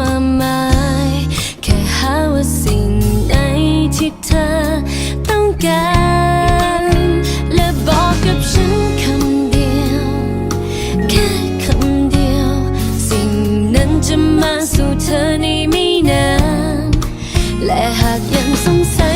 ความหมาย แค่หาว่าสิ่งไหนที่เธอต้องการ และบอกกับฉันคำเดียว แค่คำเดียว สิ่งนั้นจะมาสู่เธอในไม่นาน และหากยังสงสัย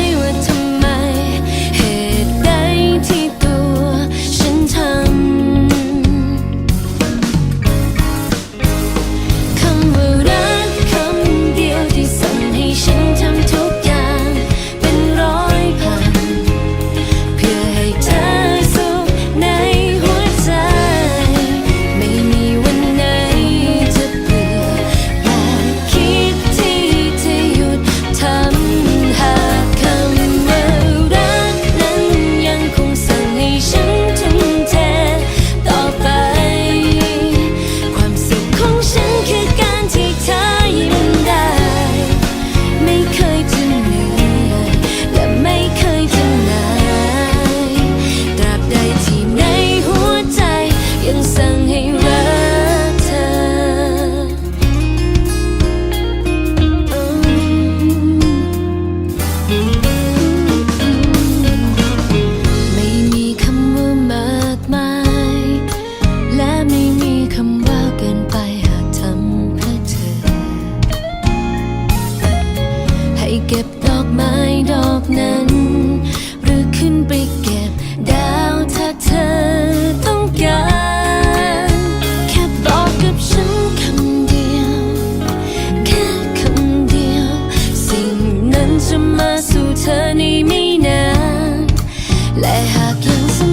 hacking some